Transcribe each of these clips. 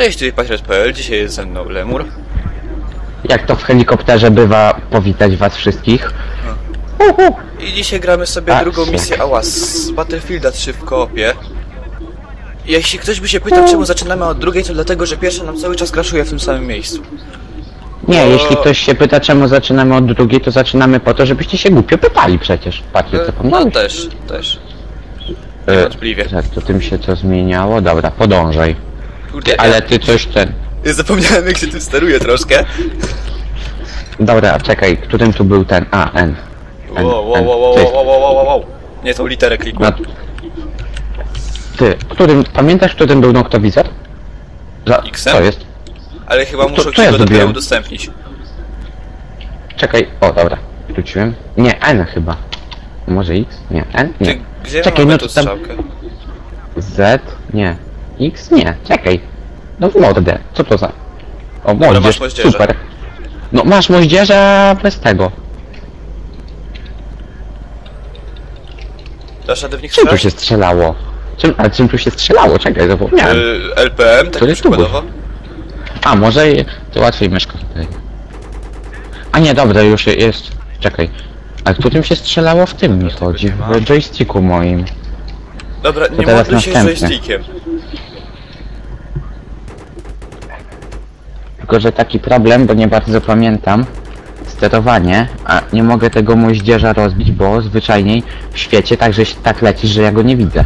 Cześć, tutaj Patriot.pl, dzisiaj jest ze mną Lemur. Jak to w helikopterze bywa powitać was wszystkich? I dzisiaj gramy sobie Tak. drugą misję Ałas z Battlefielda 3 w koopie. Jeśli ktoś by się pytał, czemu zaczynamy od drugiej, to dlatego, że pierwsza nam cały czas crashuje w tym samym miejscu. Nie, O. jeśli ktoś się pyta czemu zaczynamy od drugiej, to zaczynamy po to, żebyście się głupio pytali przecież. Patrzcie, co E, No też, też. E, Niewątpliwie. Tak, to tym się co zmieniało? Dobra, podążaj. Kurde, Ale ty coś ten... ja zapomniałem jak się tym steruje troszkę. Dobra, czekaj, którym tu był ten? A, N. N, Wow, wow, N. wow, wow, Ty, wow, wow, wow, wow, wow. Nie, tą literę no, klikłem. ty, którym, pamiętasz, którym był noktowizor? Za, Xem? Co jest? Ale chyba muszę ci ja go dopiero zrobiłem? udostępnić. Czekaj, o dobra, wróciłem. Nie, N chyba. Może X? Nie, N? Nie. Ty, gdzie Czekaj, mamy no tu to tam- strzałkę? Z? Nie. X? Nie, czekaj. No w mordę. Co to za... O, masz moździerz, moździerza. super. No masz moździerza bez tego. Dasz radę w nich Czym tu strzelać? się strzelało? Czym, ale czym tu się strzelało? Czekaj, zapomniałem. Y, LPM, tak To jest przykładowo? A, może i- to łatwiej myszka tutaj. A nie, dobra, już je- jest. Czekaj. A którym się strzelało w tym mi chodzi? W joysticku moim. Dobra, nie teraz modluj się z następny. joystickiem. Tylko, że taki problem, bo nie bardzo pamiętam sterowanie, a nie mogę tego moździerza rozbić, bo zwyczajniej w świecie tak, że się tak lecisz, że ja go nie widzę.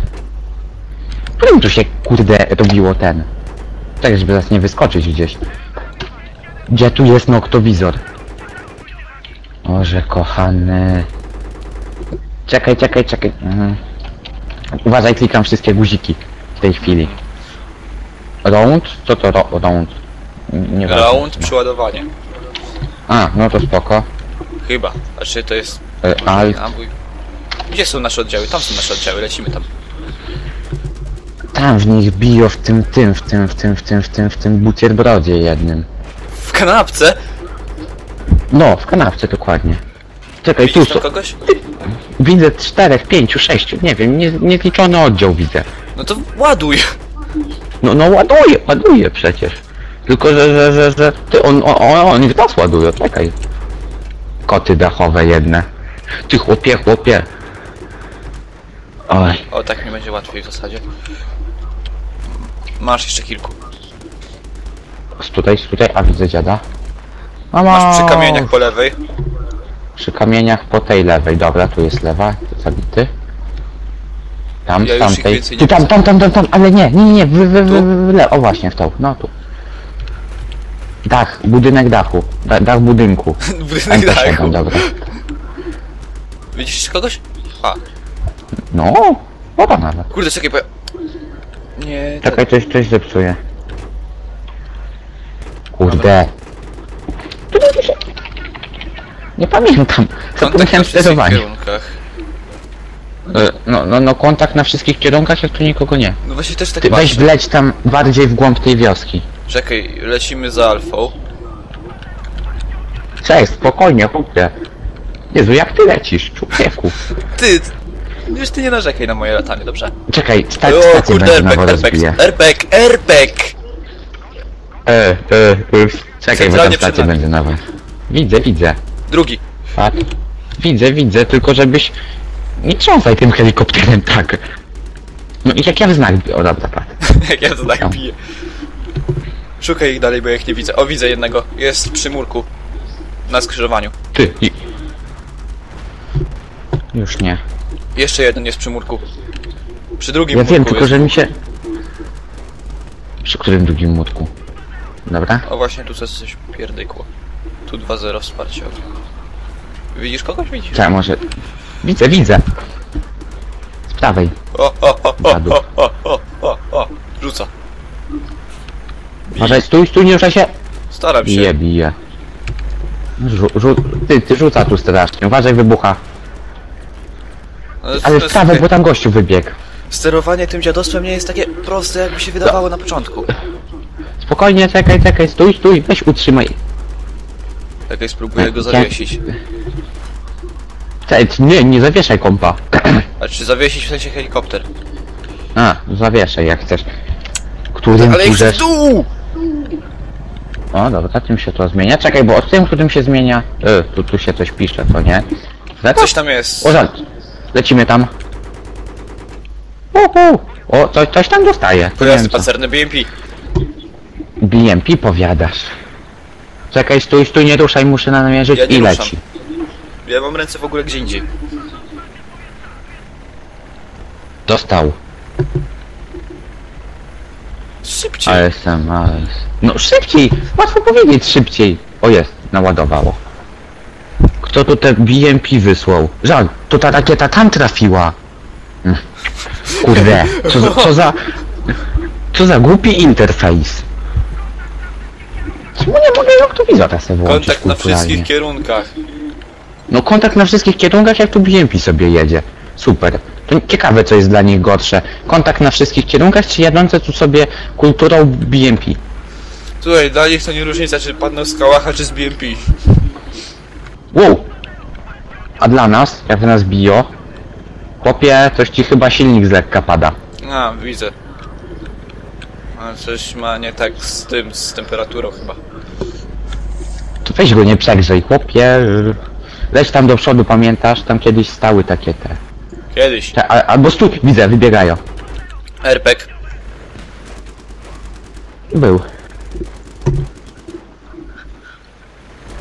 Którym tu się, kurde, robiło ten? Tak, żeby zaraz nie wyskoczyć gdzieś. Gdzie tu jest noktowizor? Boże, kochany. Czekaj, czekaj, czekaj. Mhm. Uważaj, klikam wszystkie guziki w tej chwili. Round? Co to ro round? Nie Round, przeładowanie. A, no to spoko. Chyba. A czy to jest... E, alt. Nabój? Gdzie są nasze oddziały? Tam są nasze oddziały, lecimy tam. Tam w nich biją w tym, tym, w tym, w tym, w tym, w tym, w tym buterbrodzie jednym. W kanapce? No, w kanapce dokładnie. Czekaj, tu Widzisz tam są. kogoś? Widzę czterech, pięciu, sześciu, nie wiem, nie, niezliczony oddział widzę. No to ładuj! No, no ładuje, ładuje przecież. Tylko, że, że, że, że, ty, on, on, on, on w nas ładuje, czekaj. Koty dachowe jedne. Ty chłopie, chłopie. Oj, O, tak mi będzie łatwiej w zasadzie. Masz jeszcze kilku. z tutaj, z tutaj, a widzę dziada. Mamo! Masz przy kamieniach po lewej. Przy kamieniach po tej lewej, dobra, tu jest lewa, zabity. Tam, Ja z już ich tamtej. więcej nie Tu, tam, widzę. tam, tam, tam, tam, ale nie, nie, nie, wy, wy, Tu? wy, wy, le, o właśnie w tą, no tu. Dach, budynek dachu, da, dach budynku. Budynek MP7, dachu. dobra. Widzisz kogoś? A, No, dobra nawet. kurde, czekaj, bo... ja- Nie, to... Czekaj, coś, coś zepsuje. Kurde. Nie pamiętam. kontakt na Zapomniałem wszystkich sterowanie. kierunkach. E, No, no, no, kontakt na wszystkich kierunkach, jak tu nikogo nie. No właśnie też tak Ty weź patrzę. wleć tam bardziej w głąb tej wioski. Czekaj, lecimy za alfą. Cześć, spokojnie, chłopie. Jezu, jak ty lecisz, człowieku? Ty! Już ty nie narzekaj na moje latanie, dobrze? Czekaj, sta O stację kurde, będzie na airbag, wodę airbag, zbije. airbag, airbag! E, e, już. Czekaj, bo tam Centralnie przed stację nami. będzie na wodę. Widzę, widzę. Drugi. Patrz. Widzę, widzę, tylko żebyś... Nie trząsaj tym helikopterem tak. No i jak ja w znak... O, dobra, patrz. Jak ja to tak biję. Szukaj ich dalej, bo ja ich nie widzę. O, widzę jednego. Jest przy murku. Na skrzyżowaniu. Ty, i... Już nie. Jeszcze jeden jest przy murku. Przy drugim Ja murku wiem, tylko jest. że mi się... Przy którym drugim młotku? Dobra? O, właśnie tu coś pierdykło. Tu 2-0 wsparcie. Widzisz kogoś? Widzisz? Czekaj, może... Widzę, widzę. Z prawej. O, o, o, o, o, o, o, o, o. Rzuca. Może stój, stój, nie ruszaj się. Staram się. Bije, bije. Rzu, rzu, ty, ty rzuca tu strasznie. Uważaj, wybucha. Ale, Ale to w prawo, jest- bo tam gościu wybiegł. Sterowanie tym dziadostwem nie jest takie proste, jakby się wydawało na początku. Spokojnie, czekaj, czekaj, stój, stój, weź utrzymaj. Czekaj, spróbuję go zawiesić. Czekaj, nie, nie zawieszaj kompa. A czy zawiesić w sensie helikopter? A, zawieszaj jak chcesz. Którym Ale ich w dół! O, dobra, tym się to zmienia. Czekaj, bo od tym, którym się zmienia... E, tu, tu się coś pisze, to nie? Coś tam jest. O, żal. Lecimy tam. Uhu. O, coś, coś tam dostaje. To co. pancerne BMP. BMP powiadasz. Czekaj, stój, stój, nie ruszaj, muszę namierzyć Ja nie i ruszam. leci. Ja mam ręce w ogóle gdzie indziej. Dostał. Szybciej. ASM, AS. No szybciej! Łatwo powiedzieć szybciej. O jest, naładowało. Kto tu te BMP wysłał? Żal, to ta rakieta tam trafiła. Mm. Kurde, co za, co za... Co za głupi interfejs. Czemu nie mogę noktowizora sobie włączyć Kontakt na kulturalnie? wszystkich kierunkach. No kontakt na wszystkich kierunkach, jak tu BMP sobie jedzie. Super. To ciekawe, co jest dla nich gorsze. Kontakt na wszystkich kierunkach, czy jadące tu sobie kulturą BMP? Tutaj dla nich to nie różnica, czy padną z kałacha, czy z BMP. Wow! A dla nas, jak nas biją, chłopie, coś ci chyba silnik z lekka pada. A, widzę. A coś ma nie tak z tym, z temperaturą chyba. To weź go nie przegrzej, chłopie. Leć tam do przodu, pamiętasz? Tam kiedyś stały takie te. Kiedyś. te a, albo stój, widzę, wybiegają. Airpack. Był.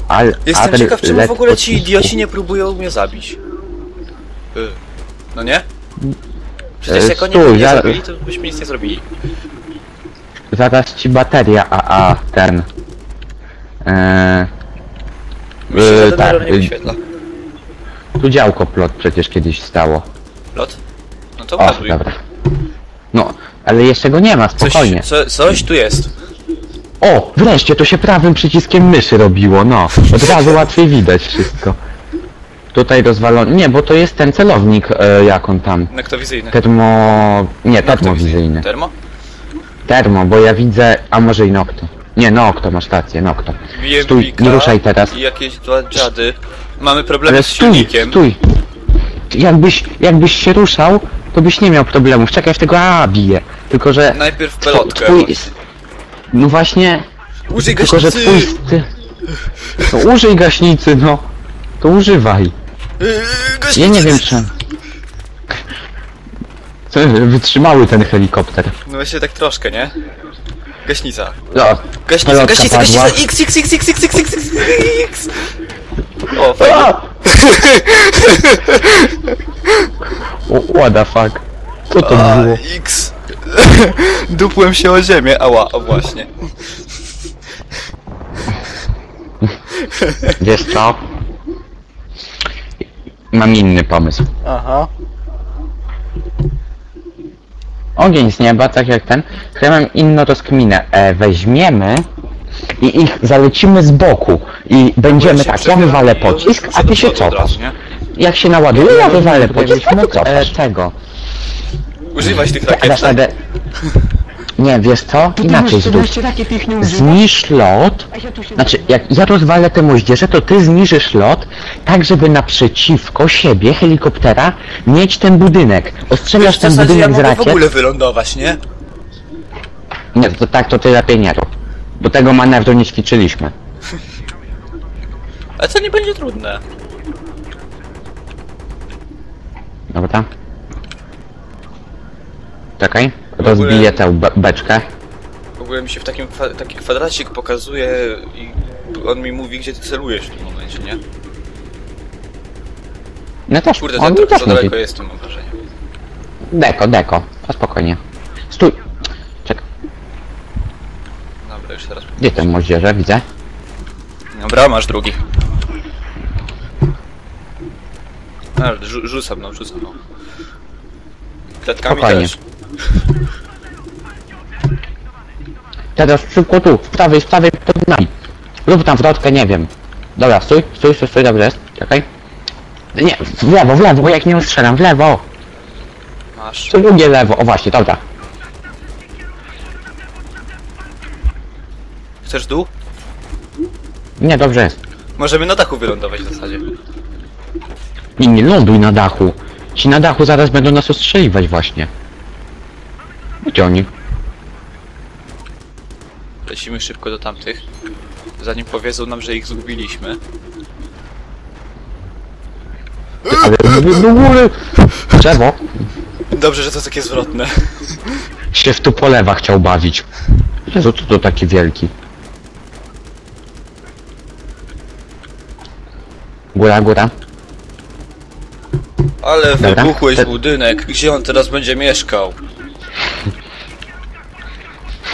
Al, Jestem ale ciekaw, czemu w ogóle ci idioci nie próbują mnie zabić. Y. No nie? Przecież E, jak oni stój, by mnie ja- zabili, to byśmy nic nie zrobili. Zaraz ci bateria AA ten. Eee, Mi się e, żaden tak, error nie e, wyświetla. tu działko plot przecież kiedyś stało. Lot? No to O, ładuj. dobra. No, ale jeszcze go nie ma, Coś, spokojnie. co, coś tu jest. O, wreszcie to się prawym przyciskiem myszy robiło, no. Od razu łatwiej widać wszystko. Tutaj rozwalony. Nie, bo to jest ten celownik, e, jak on tam. Nektowizyjny. Termo... Nie, termowizyjny. Termo? Termo, bo ja widzę... A może i Nocto. Nie, Nocto, masz rację, Nocto. Stój, nie ruszaj teraz. I jakieś dwa dziady. Mamy problemy Ale z stój, silnikiem. stój. Jakbyś, jakbyś się ruszał, to byś nie miał problemów. Czekaj, w tego A bije. Tylko, że... Najpierw pelotkę. twój... No właśnie, Użyj tylko, że gaśnicy! twój... Ty... No użyj gaśnicy, no. To używaj. Yy, Ja gaśnicy! nie wiem czy... Co, wytrzymały ten helikopter. No właśnie tak troszkę, nie? Gaśnica. No, Gaśnica, gaśnica, gaśnica! X, X, X, X, X, X, X, X, X! O, fajnie. What the fuck? Co to A, było? X. Dupłem się o ziemię, ała, o właśnie. Wiesz co? Mam inny pomysł. Aha. Ogień z nieba, tak jak ten. Chyba mam inną rozkminę. E, weźmiemy i ich zalecimy z boku. I będziemy tak, ja wywalę pocisk, a ty się cofasz. nie? Jak się naładuje, ja wywalę pocisk, a ty cofasz. Tego. Używać tych rakiet. Nie, wiesz co? Inaczej zrób. Zniszcz lot, znaczy jak ja rozwalę te moździerze, to ty zniżysz lot, tak żeby naprzeciwko siebie, helikoptera, mieć ten budynek. Ostrzelasz ten zasadzie ja budynek z mogę w rakiet. ogóle wylądować, nie? Nie, to tak to ty lepiej nie rób. Bo tego manewru nie ćwiczyliśmy. Ale to nie będzie trudne. Dobra? Czekaj, rozbiję tę be beczkę. W ogóle mi się w takim kwa taki kwadracik pokazuje i on mi mówi, gdzie ty celujesz w tym momencie, nie? No też, Kurde, on za, mi za też mówi. daleko jestem, mam wrażenie. Deko, deko, a spokojnie. Stój. Dobra, już teraz. gdzie ten moździerze, widzę? Dobra, masz drugi. A, rzu rzucam, no, rzucam, no. Klatkami Spokojnie. też. Teraz szybko tu, w prawej, w prawej, pod nami. Lub tam w środkę, nie wiem. Dobra, stój, stój, stój, stój, dobrze jest, czekaj. Nie, w lewo, w lewo, bo jak nie strzelam, w lewo. Masz. Co drugie lewo, o właśnie, dobra. Chcesz dół? Nie, dobrze jest. Możemy na dachu wylądować w zasadzie. Nie, nie ląduj na dachu. Ci na dachu zaraz będą nas ostrzeliwać właśnie. Gdzie oni? Lecimy szybko do tamtych. Zanim powiedzą nam, że ich zgubiliśmy. Ale do góry! Drzewo Dobrze, że to takie zwrotne. się w tu polewa chciał bawić. Jezu, co to taki wielki? Góra, góra. Ale Dobra. wybuchłeś Te- budynek. Gdzie on teraz będzie mieszkał?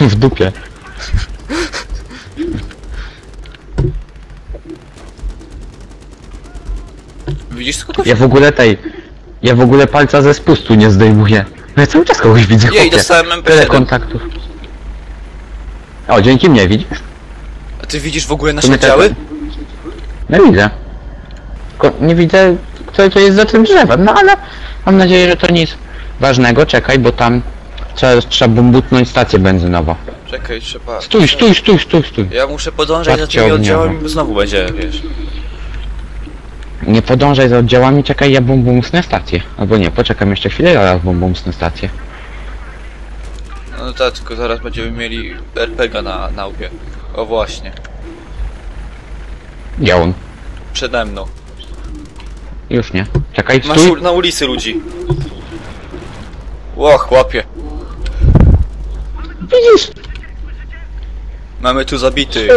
W dupie. Widzisz kogoś? Ja w ogóle tej... Ja w ogóle palca ze spustu nie zdejmuję. No ja cały czas kogoś widzę, Jej, chłopie. dostałem Tyle MP7. kontaktów. O, dzięki mnie, widzisz? A ty widzisz w ogóle To nasze my tak- działy? No widzę. Tylko nie widzę, co to jest za tym drzewem, no ale mam nadzieję, że to nic ważnego. Czekaj, bo tam trzeba, trzeba bumbutnąć stację benzynową. Czekaj, trzeba... Stój, stój, stój, stój, stój. Ja muszę podążać za Patrzcie tymi ogniowo. oddziałami, bo znowu będzie, wiesz. Nie podążaj za oddziałami, czekaj, ja bum bumsnę stację. Albo nie, poczekam jeszcze chwilę, ja bum bumsnę stację. No tak, tylko zaraz będziemy mieli RPG na, na łbie. O właśnie, Gdzie on? przede mną. Już nie. Czekaj, Masz stój. u, na ulicy ludzi. Ło, chłopie. Widzisz? Mamy tu zabity.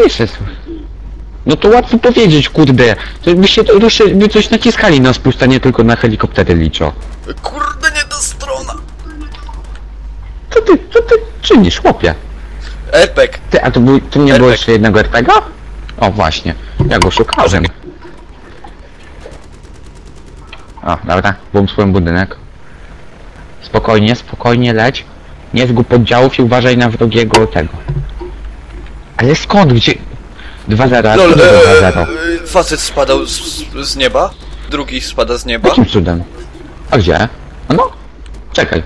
No to łatwo powiedzieć, kurde. To by się to ruszy, by coś naciskali na spust, a nie tylko na helikoptery liczą. Kurde, nie ta strona. Co ty, co ty czynisz, chłopie? RPG. Ty, a tu, był, tu nie było jeszcze jednego RPG? O, właśnie. Ja go szukałem. O, dobra. Bum swój budynek. Spokojnie, spokojnie leć. Nie zgub poddziałów i uważaj na wrogiego tego. Ale skąd? Gdzie? 2-0, Lol, e, 2-0? e, facet spadał z, z nieba. Drugi spada z nieba. Jakim cudem? A gdzie? A no? Czekaj.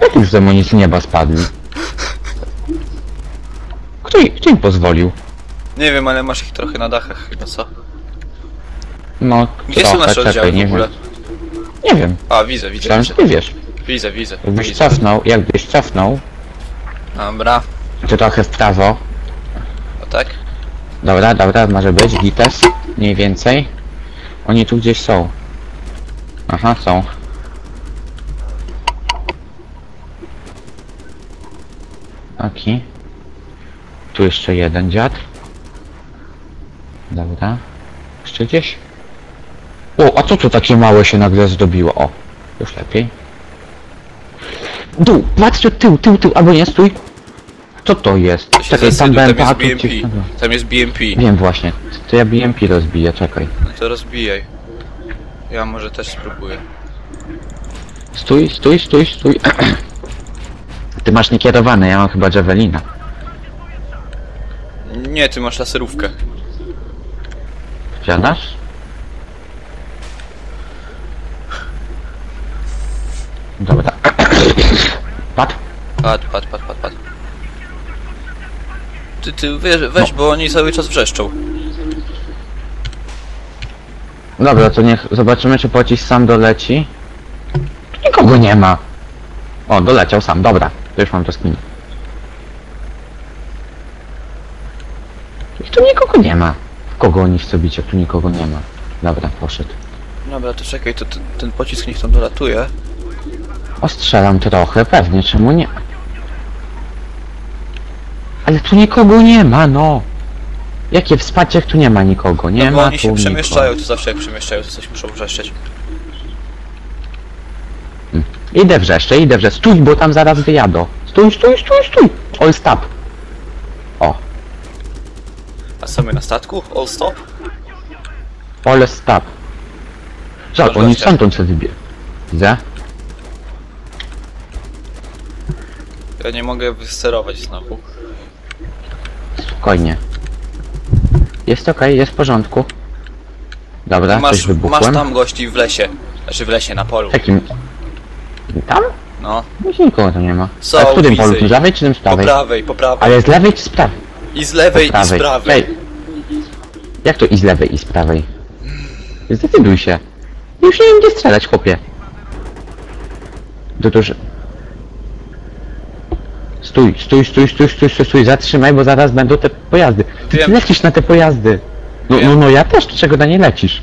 Jak już demoni z nieba spadli? Kto, kto im pozwolił? Nie wiem, ale masz ich trochę na dachach chyba, co? No, Gdzie trochę, są nasze czekaj, oddziały w nie ogóle? Wiem. Nie wiem. A, widzę, widzę, Myślałem, widzę. że ty wiesz. Widzę, widzę. Jakbyś widzę. cofnął, jakbyś cofnął, Dobra, to trochę w prawo. a tak? Dobra, dobra, może być, gites, mniej więcej. Oni tu gdzieś są. Aha, są. Taki. Tu jeszcze jeden dziad. Dobra. Jeszcze gdzieś. O, a co tu takie małe się nagle zdobiło? O, już lepiej. Dół, patrzcie, tył, tył, tył, albo nie, stój. Co to jest? Czekaj, tam BMP, tam jest BMP. Tam jest BMP. Wiem właśnie. To ja BMP rozbiję, czekaj. No to rozbijaj. Ja może też spróbuję. Stój, stój, stój, stój. Ty masz niekierowane, ja mam chyba Javelina. Nie, ty masz laserówkę. Wsiadasz? Dobra. Pat? Pad, pad, pad, pad, pad. Ty, ty weź, weź bo oni cały czas wrzeszczą. Dobra, to niech zobaczymy, czy pocisk sam doleci. Nikogo nie ma. O, doleciał sam, dobra. To już mam to skin. Tu nikogo nie ma. W kogo oni chcą bić, jak tu nikogo nie ma? Dobra, poszedł. Dobra, to czekaj, to ten, ten pocisk niech tam dolatuje. Ostrzelam trochę, pewnie, czemu nie? Ale tu nikogo nie ma, no! Jakie wsparcie, jak tu nie ma nikogo? Nie No bo ma oni tu się nikogo. przemieszczają, to zawsze jak przemieszczają, to coś muszą wrzeszczeć. Idę wrzeszcze, idę wrzeszcze. Stój, bo tam zaraz wyjadą. Stój, stój, stój, stój! All stop. O, A co my na statku? All stop? all stop. Co, Masz oni gościa. stamtąd sobie wybie... Widzę? Ja nie mogę wysterować znowu. Spokojnie. Jest okej, jest w porządku. Dobra, coś Masz, wybuchłem. masz tam gości w lesie. Znaczy w lesie, na polu. Jakim? Tam? No. Nic nikogo tam nie ma. Są, A w którym widzę polu? ich. Z lewej czy tym z Po prawej? prawej, po prawej. Ale z lewej czy z prawej? I z lewej, i z prawej. Ej. Jak to i z lewej, i z prawej? Zdecyduj się. Już nie wiem gdzie strzelać, chłopie. To to, że... Stój, stój, stój, stój, stój, stój, stój, zatrzymaj, bo zaraz będą te pojazdy. Ty Wiem. lecisz na te pojazdy. No, Wiem. no, no ja też, czego na nie lecisz?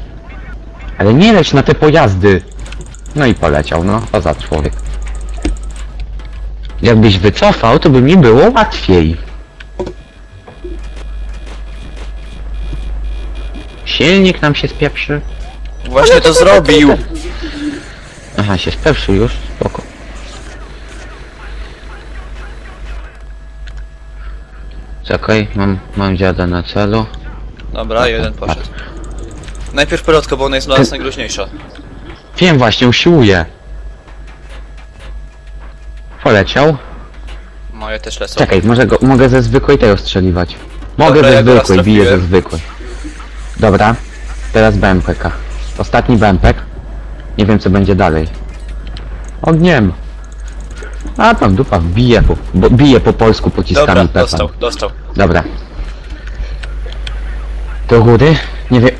Ale nie leć na te pojazdy. No i poleciał, no, to za człowiek. Jakbyś wycofał, to by mi było łatwiej. Silnik nam się spieprzy. Właśnie to zrobił! Aha, się spepszył już, spoko. Czekaj, mam, mam dziada na celu. Dobra, jeden poszedł. Najpierw pelotko, bo ona jest dla nas najgroźniejsza. Wiem właśnie, usiłuję. Poleciał. Moje też lecą. Czekaj, może go, mogę ze zwykłej tej ostrzeliwać. Mogę Dobra, ze ja go raz zwykłej, biję ze trafiłem. zwykłej. Dobra, teraz BMPK. Ostatni BMPek. Nie wiem co będzie dalej. Ogniem. A tam dupa, bije po, bo, bije po polsku pociskami Dobra, Pepa. dostał, dostał. Dobra. Do góry? Nie wiem.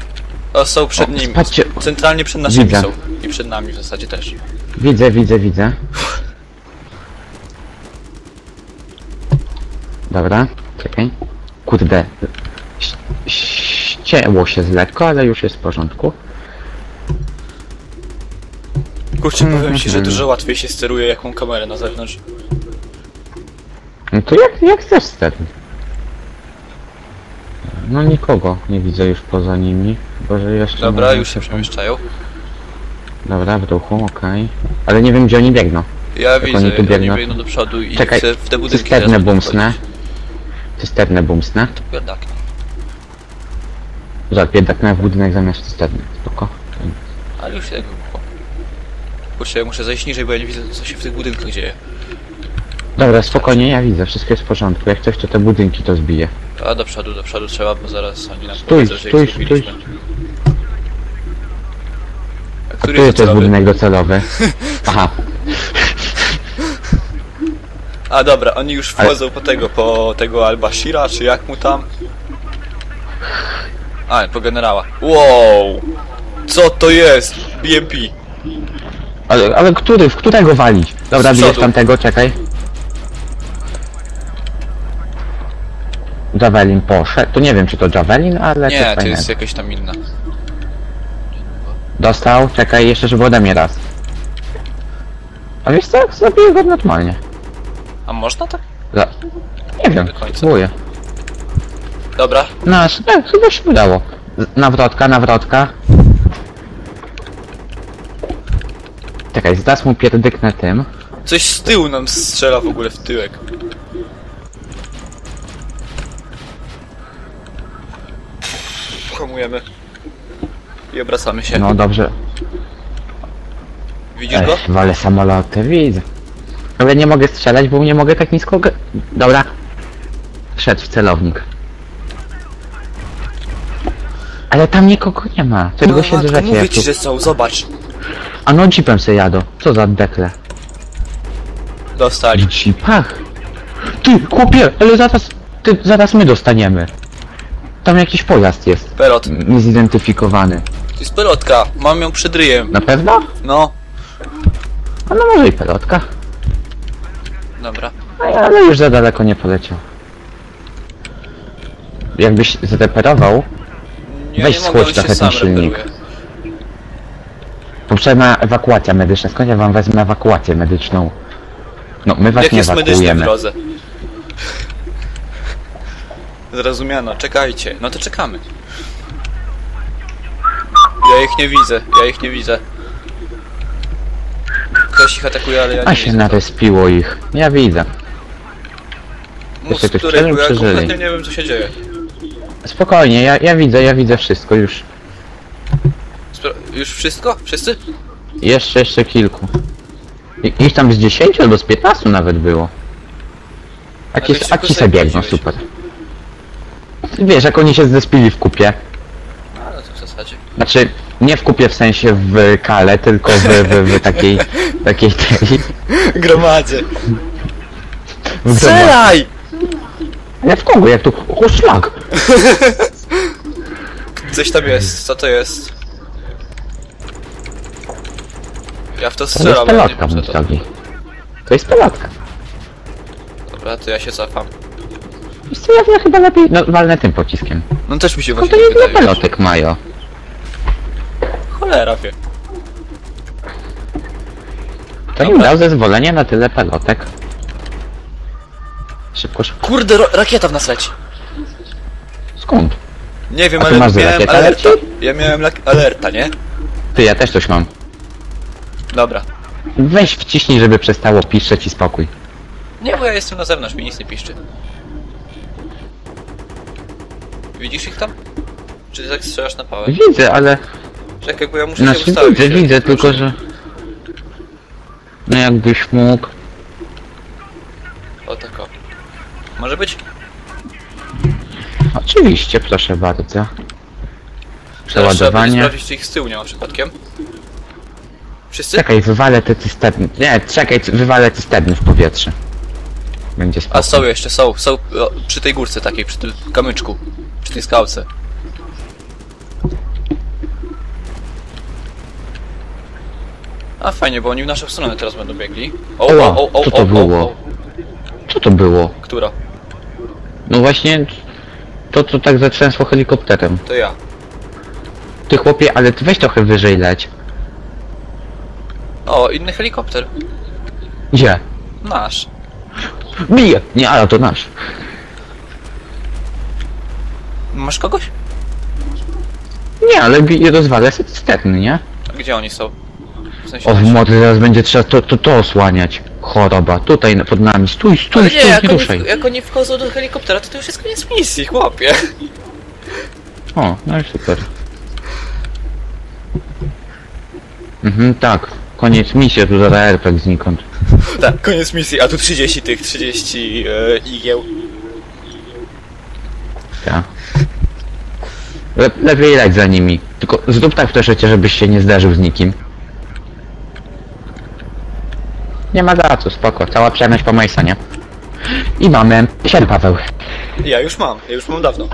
Są przed O, nimi. patrzcie. Centralnie przed naszymi Widzę. są. I przed nami w zasadzie też. Widzę, widzę, widzę. Dobra, czekaj. Kurde. ś- Ścięło się z lekko, ale już jest w porządku. Kurczę, powiem ci, że Mhm. dużo łatwiej się steruje jaką kamerę na zewnątrz. No to jak, jak chcesz sterny. No nikogo nie widzę już poza nimi. Boże jeszcze. Dobra, może już się przemieszczają. Dobra, w ruchu, okej. Ale nie wiem gdzie oni biegną. Ja widzę, oni tu oni biegną. biegną do przodu i Czekaj, chcę w te budynki cysternę teraz bumsnę. wchodzić. Cysternę bumsnę. Biedak. Żart, biedak na w budynek zamiast cysterny. Spoko. Ale już wybuchło. Kurczę, ja muszę zejść niżej, bo ja nie widzę co się w tych budynkach dzieje. Dobra, spokojnie, ja widzę, wszystko jest w porządku. Jak coś, to te budynki to zbije. A do przodu, do przodu trzeba, bo zaraz oni nam Stój, powiedzą, że stój, ich zgubiliśmy. A który jest jest też docelowy? budynek docelowy. Aha, A dobra, oni już Ale- wchodzą po tego, po tego Al-Bashira, czy jak mu tam? A, po generała. Wow! Co to jest? BMP. Ale, ale który, w którego walić? Dobra, Z tamtego, czekaj. Javelin poszedł. To nie wiem, czy to Javelin, ale Nie, coś to fajnego. jest jakaś tam inna. Dostał, czekaj, jeszcze żeby ode mnie raz. A wiesz co, zabiję go normalnie. A można tak? Za... Nie wiem, Do końca. spróbuję. Dobra, Nasz, tak, chyba się udało. Z- Nawrotka, nawrotka. Czekaj, zdas mu pierdyknę tym. coś z tyłu nam strzela w ogóle w tyłek. Hamujemy. I obracamy się. No dobrze. Widzisz go? Ech, wale samoloty, widzę. Ale nie mogę strzelać, bo nie mogę tak nisko... g- Dobra. Wszedł w celownik. Ale tam nikogo nie ma. Czego się matko, drzecie mówię jak ci, tu? że są, zobacz. A no jeepem se jadą. Co za dekle? Dostali. W jeepach? Ty, chłopie, ale zaraz... Ty, zaraz my dostaniemy. Tam jakiś pojazd jest. Pelot. Niezidentyfikowany. To jest pelotka. Mam ją przed ryjem. Na pewno? No. A no może i pelotka. Dobra. A- Ale już za daleko nie poleciał. Jakbyś zreperował, Ja Weź nie schłodź mogę, on trochę sam ten silnik. reperuje. Potrzebna ewakuacja medyczna. Skąd ja wam wezmę ewakuację medyczną? No, my was Jak nie jest medyczny w ewakuujemy. drodze? Zrozumiano, czekajcie. No to czekamy. Ja ich nie widzę, ja ich nie widzę. Ktoś ich atakuje, ale ja nie A się widzę. narespiło ich. Ja widzę. Mów jeszcze z której, bo ja przeżyli. kompletnie nie wiem co się dzieje. Spokojnie, ja, ja widzę, ja widzę wszystko już. Już wszystko? Wszyscy? Jeszcze, jeszcze kilku. Ich tam z 10 albo z 15 nawet było. A ci, a ci sobie biegną, super. Wiesz, jak oni się zdespili w kupie. Ale to w zasadzie. Znaczy, nie w kupie w sensie w kale, tylko w, w, w takiej, takiej tej... Gromadzie. W Strzelaj! Nie w kogo, jak tu... O, szlak! Coś tam jest, co to jest? Ja w to To jest ale nie pelotka, mój to. drogi. To jest pelotka. Dobra, to ja się cofam. Wiesz co, ja chyba lepiej no, walnę tym pociskiem. No też mi się No właśnie to tak jest wydaje. pelotek, Majo. Cholera wie. To im Dobra. dał zezwolenie na tyle pelotek. Szybko, szybko. Kurde, ro- rakieta w nas leci. Skąd? Nie wiem, A ty ale masz miałem rakietę alerta. Ja miałem lak- alerta, nie? Ty, ja też coś mam. Dobra. Weź wciśnij, żeby przestało piszczeć i spokój. Nie, bo ja jestem na zewnątrz, mi nic nie piszczy. Widzisz ich tam? Czy tak strzelasz na pałę? Widzę, ale... Czekaj, bo ja muszę się Znaczy ustawić. widzę, widzę, tylko że... No jakbyś mógł... O, tak o. Może być? Oczywiście, proszę bardzo. Teraz trzeba Przeładowanie. sprawdzić, czy ich z tyłu nie ma przypadkiem. Wszyscy? Czekaj, wywalę te cysterny. Nie, czekaj, c- wywalę cysterny w powietrze. Będzie. A są jeszcze, są, są o, przy tej górce takiej, przy tym kamyczku. Przy tej skałce. A fajnie, bo oni w naszą stronę teraz będą biegli. O, o, o, o, co to o, o, było? o. Co to było? Która? No właśnie... To, co tak zatrzęsło helikopterem. To ja. Ty chłopie, ale ty weź trochę wyżej leć. O, inny helikopter. Gdzie? Nasz. Bije! Nie, ale to nasz. Masz kogoś? Nie, ale bije rozwalę se cysterny, nie? A gdzie oni są? W sensie O, w mocy zaraz będzie trzeba to, to, to osłaniać. Choroba. Tutaj na- pod nami. Stój, stój, Ale stój, nie, nie, jak oni, ruszaj. jak oni wchodzą do helikoptera, to to już jest koniec misji, chłopie. O, no i super. Mhm, tak. Koniec misji, tu zaraz RPG znikąd. Tak, koniec misji, a tu 30 tych, 30 e, igieł. Tak. Le lepiej leć za nimi. Tylko zrób tak proszę cię, żebyś się nie zderzył z nikim. Nie ma za co, spoko. Cała przyjemność po Majsa, nie? I mamy... Siedem, Paweł. Ja już mam, ja już mam dawno.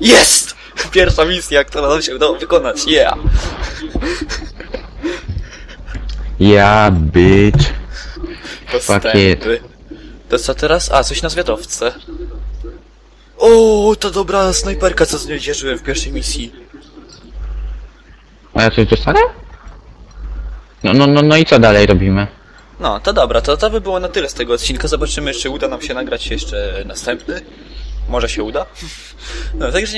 Jest! Pierwsza misja, która nam się udało wykonać, yeah! Ja, bitch. Postępy. To co teraz? A, coś na zwiadowce. O, ta dobra snajperka, co z nią dzierżyłem w pierwszej misji. A ja coś dostanę? No, no, no, no i co dalej robimy? No, to dobra, to to by było na tyle z tego odcinka. Zobaczymy, czy uda nam się nagrać jeszcze następny. Może się uda. No, także